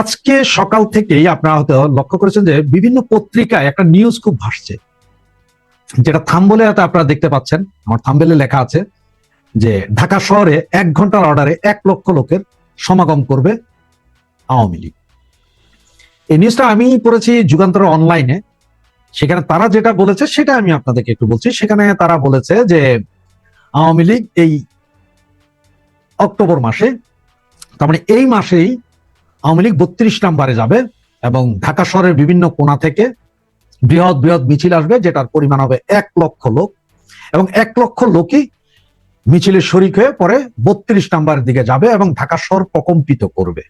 আজকে সকাল থেকেই আপনারা হয়তো লক্ষ্য করেছেন যে বিভিন্ন পত্রিকায় একটা নিউজ খুব ভাসছে। যেটা থাম্বলে হয়তো আপনারা দেখতে পাচ্ছেন, আমার থাম্বেলে লেখা আছে যে ঢাকা শহরে এক ঘণ্টার অর্ডারে এক লক্ষ লোকের সমাগম করবে আওয়ামী লীগ। এই নিউজটা আমি পড়েছি যুগান্তর অনলাইনে সেখানে তারা যেটা বলেছে সেটা আমি আপনাদেরকে একটু বলছি। সেখানে তারা বলেছে যে আওয়ামী লীগ এই অক্টোবর মাসে, তার মানে এই মাসেই আওয়ামী লীগ বত্রিশ নাম্বারে যাবে এবং ঢাকা শহরের বিভিন্ন কোণা থেকে বৃহৎ বৃহৎ মিছিল আসবে, যেটার পরিমাণ হবে এক লক্ষ লোক। এবং এক লক্ষ লোকই মিছিলে শরিক হয়ে পরে বত্রিশ নাম্বারের দিকে যাবে এবং ঢাকা শহর প্রকম্পিত করবে।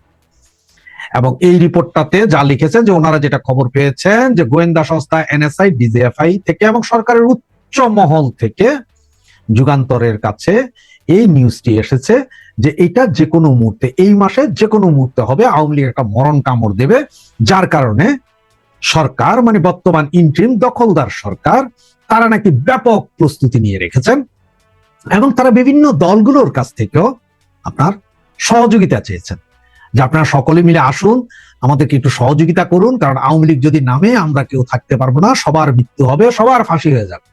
এবং এই রিপোর্টটাতে যা লিখেছেন যে ওনারা যেটা খবর পেয়েছেন যে গোয়েন্দা সংস্থা, এনএসআই, ডিজিএফআই থেকে এবং সরকারের উচ্চ মহল থেকে যুগান্তরের কাছে এই নিউজটি এসেছে। যে এটা যে কোনো মুহূর্তে, এই মাসে যে কোনো মুহূর্তে হবে আওয়ামী লীগ একটা মরণ কামড় দেবে, যার কারণে সরকার মানে বর্তমান ইন্ট্রিম দখলদার সরকার, তারা নাকি ব্যাপক প্রস্তুতি নিয়ে রেখেছেন এবং তারা বিভিন্ন দলগুলোর কাছ থেকেও আপনার সহযোগিতা চেয়েছেন। যে আপনারা সকলে মিলে আসুন, আমাদেরকে একটু সহযোগিতা করুন, কারণ আওয়ামী লীগ যদি নামে, আমরা কেউ থাকতে পারব না, সবার মৃত্যু হবে, সবার ফাঁসি হয়ে যাবে।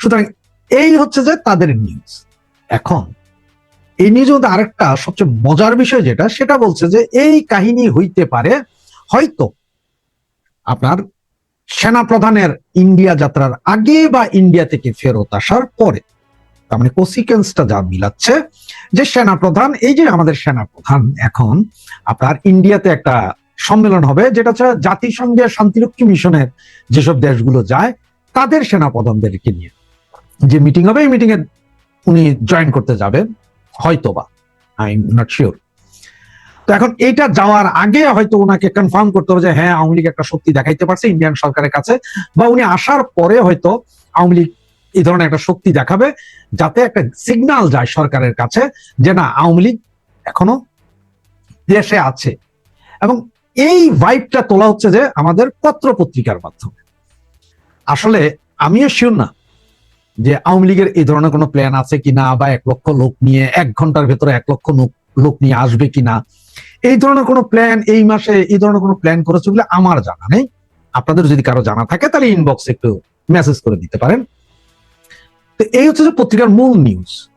সুতরাং এই হচ্ছে যে তাদের নিউজ এখন এই নিউজের মধ্যে আরেকটা সবচেয়ে মজার বিষয় যেটা, সেটা বলছে যে এই কাহিনী হইতে পারে হয়তো আপনার সেনা প্রধানের ইন্ডিয়া যাত্রার আগে বা ইন্ডিয়া থেকে ফেরত আসার পরে। তার মানে কনসিকেন্সটা যা মিলাচ্ছে যে সেনা প্রধান এই যে আমাদের সেনা প্রধান এখন আপনার ইন্ডিয়াতে একটা সম্মেলন হবে, যেটা হচ্ছে জাতিসংঘের শান্তিরক্ষী মিশনের যেসব দেশগুলো যায়, তাদের সেনা প্রধানদেরকে নিয়ে। যে মিটিং হবে, এই মিটিং এ উনি জয়েন করতে যাবেন। হয়তোবা আই এম নট শিওর তো এখন এটা যাওয়ার আগে হয়তো ওনাকে কনফার্ম করতে হবে যে হ্যাঁ আওয়ামী লীগ একটা শক্তি দেখাইতে পারছে ইন্ডিয়ান সরকারের কাছে, বা উনি আসার পরে হয়তো আওয়ামী লীগ এই ধরনের একটা শক্তি দেখাবে, যাতে একটা সিগন্যাল যায় সরকারের কাছে যে না, আওয়ামী লীগ এখনও দেশে আছে। এবং এই ভাইবটা তোলা হচ্ছে যে আমাদের পত্র পত্রিকার মাধ্যমে। আসলে আমিও শিওর না। যে আওয়ামী লীগের এই ধরনের কোনো প্ল্যান আছে কিনা বা এক লক্ষ লোক নিয়ে, এক ঘণ্টার ভেতরে এক লক্ষ লোক- নিয়ে আসবে কিনা? এই ধরনের কোনো প্ল্যান এই মাসে এই ধরনের কোনো প্ল্যান করেছে বলে আমার জানা নেই। আপনাদের যদি কারও জানা থাকে তাহলে ইনবক্সে একটু মেসেজ করে দিতে পারেন। তো এই হচ্ছে যে পত্রিকার মূল নিউজ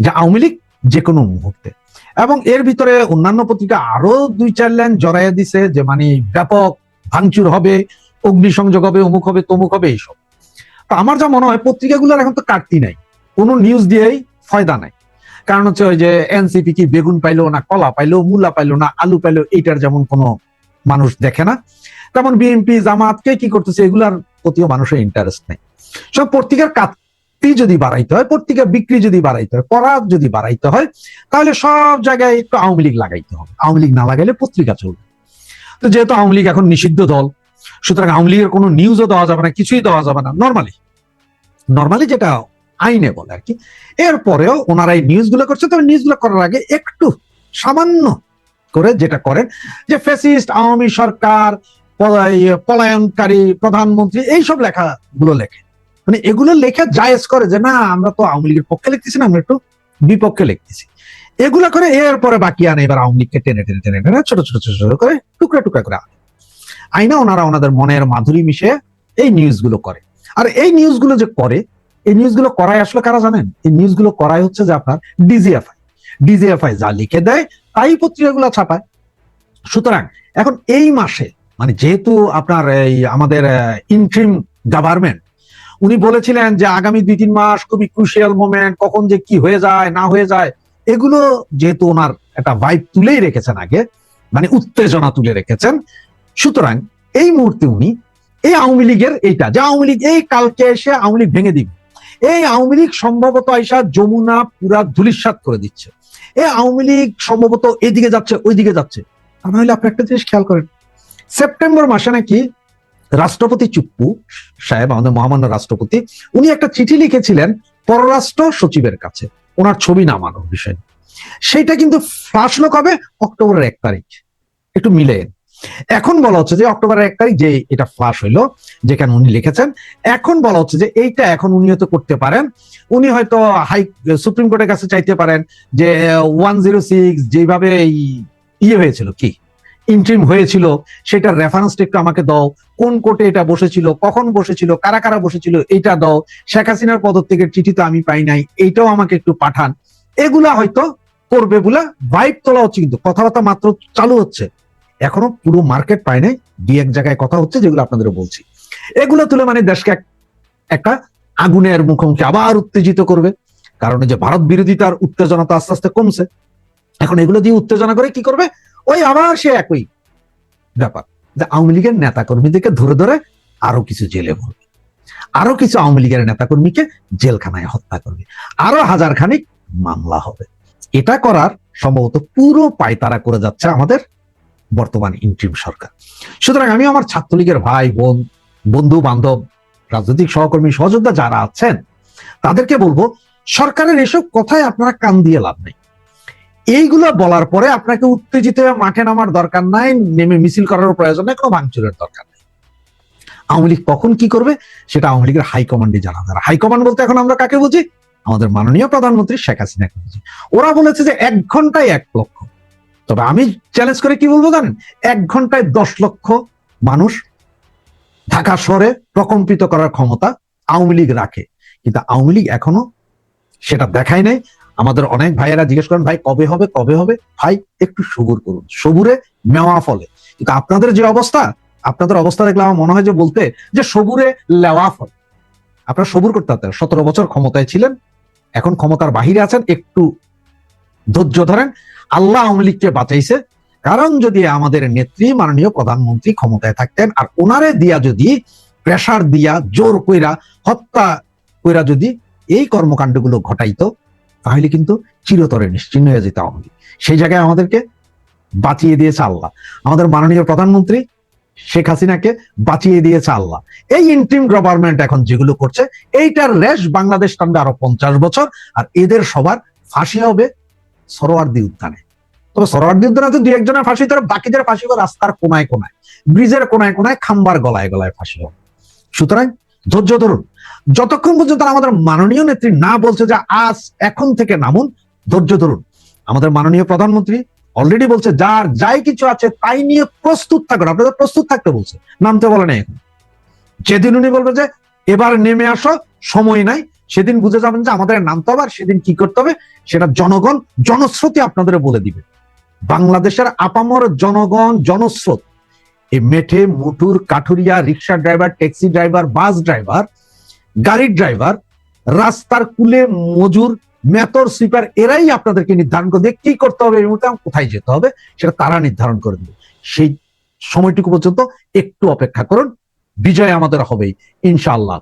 যে আওয়ামী লীগ যে কোনো মুহূর্তে। এবং এর ভিতরে অন্যান্য পত্রিকা আরও দুই, চার লাইন জড়াইয়া দিছে যে মানে ব্যাপক ভাঙচুর হবে, অগ্নিসংযোগ হবে, অমুক হবে, তমুক হবে, এইসব। তো আমার যা মনে হয়, পত্রিকাগুলোর এখন তো কাটতি নাই। কোনো নিউজ দিয়েই ফয়দা নাই। কারণ হচ্ছে ওই যে এনসিপি কি বেগুন পাইলো না, কলা পাইলো, মূলা পাইলো না, আলু পাইলো, এইটার যেমন কোনো মানুষ দেখে না। তেমন বিএনপি জামাতকে কি করতেছে, এগুলার প্রতিও মানুষের ইন্টারেস্ট নেই। সব পত্রিকার কাটতি যদি বাড়াইতে হয়, পত্রিকা বিক্রি যদি বাড়াইতে হয় পড়া যদি বাড়াইতে হয়, তাহলে সব জায়গায় একটু আওয়ামী লীগ লাগাইতে হবে। আওয়ামী লীগ না লাগাইলে পত্রিকা চলবে তো যেহেতু আওয়ামী লীগ এখন নিষিদ্ধ দল সুতরাং আওয়ামী লীগের কোনো নিউজও দেওয়া যাবে না, কিছুই দেওয়া যাবে না নর্মালি নর্মালি যেটা আইনে বলে আর কি। এরপরেও ওনারা এই নিউজগুলো করছে, তবে নিউজগুলো করার আগে একটু সামান্য করে যেটা করেন, যে ফেসিস্ট আওয়ামী সরকার পলায়নকারী, প্রধানমন্ত্রী, এইসব লেখাগুলো লেখে। মানে এগুলো লেখা জায়েজ করে যে, না, আমরা তো আওয়ামী লীগের পক্ষে লিখতেছি না, আমরা একটু বিপক্ষে লিখতেছি। এগুলো করে এরপরে বাকি আনে, এবার আওয়ামী লীগকে টেনে টেনে টেনে টেনে, ছোট ছোট ছোট ছোট করে, টুকরা টুকরা করে আনে। আইনা ওনারা ওনাদের মনের মাধুরী মিশে এই নিউজগুলো করে। আর এই নিউজগুলো যে করে, এই নিউজগুলো করাই আসলে কারা জানেন? এই নিউজগুলো করাই হচ্ছে যে আপনার ডিজিএফআই ডিজিএফআই যা লিখে দেয়, তাই পত্রিকাগুলো ছাপায়। সুতরাং এখন এই মাসে মানে যেহেতু আপনার এই আমাদের ইন্ট্রিম গভর্নমেন্ট উনি বলেছিলেন যে আগামী দুই তিন মাস খুবই ক্রুশিয়াল মোমেন্ট কখন যে কি হয়ে যায়, না হয়ে যায়, এগুলো যেহেতু ওনার একটা ভাইব তুলেই রেখেছেন আগে মানে উত্তেজনা তুলে রেখেছেন সুতরাং এই মুহূর্তে উনি এই আওয়ামী লীগের এইটা, যে আওয়ামী লীগ এই কালকে এসে আওয়ামী লীগ ভেঙে দিবে, এই আওয়ামী লীগ সম্ভবত আইসা যমুনা পুরা ধুলিস্বাত করে দিচ্ছে, এই আওয়ামী লীগ সম্ভবত এইদিকে যাচ্ছে, ওইদিকে যাচ্ছে। তা নাহলে আপনি একটা জিনিস খেয়াল করেন, সেপ্টেম্বর মাসে নাকি রাষ্ট্রপতি চুপ্পু সাহেব, আমাদের মহামান্য রাষ্ট্রপতি, উনি একটা চিঠি লিখেছিলেন পররাষ্ট্র সচিবের কাছে, ওনার ছবি নামানোর বিষয় সেটা কিন্তু হলো কবে? অক্টোবরের এক তারিখ। একটু মিলে এখন বলা হচ্ছে যে অক্টোবরের এক তারিখ যে এটা ফ্লাশ হইল, যেখানে উনি লিখেছেন, এখন বলা হচ্ছে যে এইটা এখন উনি হয়তো করতে পারেন। উনি হয়তো হাই, সুপ্রিম কোর্টের কাছে চাইতে পারেন যে ওয়ান জিরো সিক্স যেভাবে এই ইয়ে হয়েছিল কি ইন্ট্রিম হয়েছিল, সেটার রেফারেন্সটা একটু আমাকে দাও। কোন কোর্টে এটা বসেছিল, কখন বসেছিল, কারা কারা বসেছিল, এটা দাও। শেখ হাসিনার পদত্যাগের চিঠি তো আমি পাই নাই এইটাও আমাকে একটু পাঠান। এগুলা হয়তো করবে বলে ভাইব তোলা হচ্ছে কিন্তু, কথাবার্তা মাত্র চালু হচ্ছে। এখনও পুরো মার্কেট পায় নাই। দুই এক জায়গায় কথা হচ্ছে যেগুলো আপনাদের বলছি। এগুলো তুলে মানে দেশকে একটা আগুনের মুখোমুখি আবার উত্তেজিত করবে। কারণ যে ভারত বিরোধিতার উত্তেজনা তো আস্তে আস্তে কমছে। এখন এগুলো দিয়ে উত্তেজনা করে কি করবে? ওই আবার সে একই ব্যাপার। যে আওয়ামী লীগের নেতা কর্মীদেরকে ধরে ধরে আরও কিছু জেলে ভরবে। আরও কিছু আওয়ামী লীগের নেতা কর্মীকে জেলখানায় হত্যা করবে। আরও হাজার খানিক মামলা হবে। এটা করার সম্ভবত পুরো পায়তারা করে যাচ্ছে আমাদের বর্তমান ইন্ট্রিম সরকার। সুতরাং আমি আমার ছাত্রলীগের ভাই, বোন, বন্ধু, বান্ধব, রাজনৈতিক সহকর্মী, সহযোদ্ধা যারা আছেন, তাদেরকে বলব, সরকারের এসব কথায় আপনারা কান দিয়ে লাভ নেই। এইগুলো বলার পরে আপনাকে উত্তেজিত মাঠে নামার দরকার নাই, নেমে মিছিল করার প্রয়োজন নেই, কোনো ভাঙচুরের দরকার নেই। আওয়ামী লীগ কখন কি করবে, সেটা আওয়ামী লীগের হাইকমান্ডে জানা যারা হাইকমান্ড বলতে এখন আমরা কাকে বুঝি? আমাদের মাননীয় প্রধানমন্ত্রী শেখ হাসিনাকে বুঝি। ওরা বলেছে যে এক ঘন্টায় এক লক্ষ তবে আমি চ্যালেঞ্জ করে কি বলব জানেন? এক ঘন্টায় দশ লক্ষ মানুষ ঢাকা শহরে প্রকম্পিত করার ক্ষমতা আওয়ামী লীগ রাখে। কিন্তু আওয়ামী লীগ এখনও সেটা দেখায় নাই। আমাদের অনেক ভাইয়েরা জিজ্ঞেস করেন, ভাই, কবে হবে কবে হবে? ভাই, একটু সবুর করুন। সবুরে মেওয়া ফলে। কিন্তু আপনাদের যে অবস্থা, আপনাদের অবস্থা দেখলে আমার মনে হয় যে বলতে, যে সবুরে লেওয়া ফল। আপনারা সবুর করতে সতেরো বছর ক্ষমতায় ছিলেন, এখন ক্ষমতার বাহিরে আছেন, একটু ধৈর্য ধরেন, আল্লাহ আওয়ামী লীগকে বাঁচাইছে। কারণ যদি আমাদের নেত্রী, মাননীয় প্রধানমন্ত্রী ক্ষমতায় থাকতেন আর ওনারে দিয়া যদি প্রেসার দিয়া, জোর কইরা, হত্যা কইরা যদি এই কর্মকাণ্ডগুলো ঘটাইতো, তাহলে কিন্তু চিরতরে নিশ্চিন্ন হয়ে যেত আওয়ামী। সেই জায়গায় আমাদেরকে বাঁচিয়ে দিয়েছে আল্লাহ। আমাদের মাননীয় প্রধানমন্ত্রী শেখ হাসিনাকে বাঁচিয়ে দিয়েছে আল্লাহ। এই ইন্টিম গভর্নমেন্ট এখন যেগুলো করছে, এইটার রেশ বাংলাদেশ টানবে আরও পঞ্চাশ বছর, আর এদের সবার ফাঁসি হবে। সরোয়ার্দি উদ্যানে তবে সরোয়ার্দি উদ্যানে তো দুই একজনের ফাঁসি তারা বাকি যারা ফাঁসি হবে রাস্তার কোনায় কোনায়, ব্রিজের কোনায় কোনায় খাম্বার গলায় গলায় ফাঁসি হবে সুতরাং ধৈর্য ধরুন, যতক্ষণ পর্যন্ত আমাদের মাননীয় নেত্রী না বলছে যে আজ, এখন থেকে নামুন, ধৈর্য ধরুন। আমাদের মাননীয় প্রধানমন্ত্রী অলরেডি বলছে, যার যাই কিছু আছে তাই নিয়ে প্রস্তুত থাকুন। আপনাদের প্রস্তুত থাকতে বলছে, নামতে বলে নাই এখন। যেদিন উনি বলবে যে, এবার নেমে আসো, সময় নাই সেদিন বুঝে যাবেন যে আমাদের নামতে হবে আর সেদিন কি করতে হবে? সেটা জনগণ, জনস্রোতই আপনাদের বলে দিবে। বাংলাদেশের আপামর জনগণ, জনস্রোত, এই মেঠে, মুটুর, কাঠুরিয়া, rickshaw driver, taxi driver, bus driver, গাড়ির ড্রাইভার, রাস্তার কুলে মজুর, মেতর, সুইপার, এরাই আপনাদেরকে নির্ধারণ করে কি করতে হবে, এই মুহূর্তে কোথায় যেতে হবে, সেটা তারা নির্ধারণ করে দেবে। সেই সময়টুকু পর্যন্ত একটু অপেক্ষা করুন, বিজয় আমাদের হবেই, ইনশাআল্লাহ।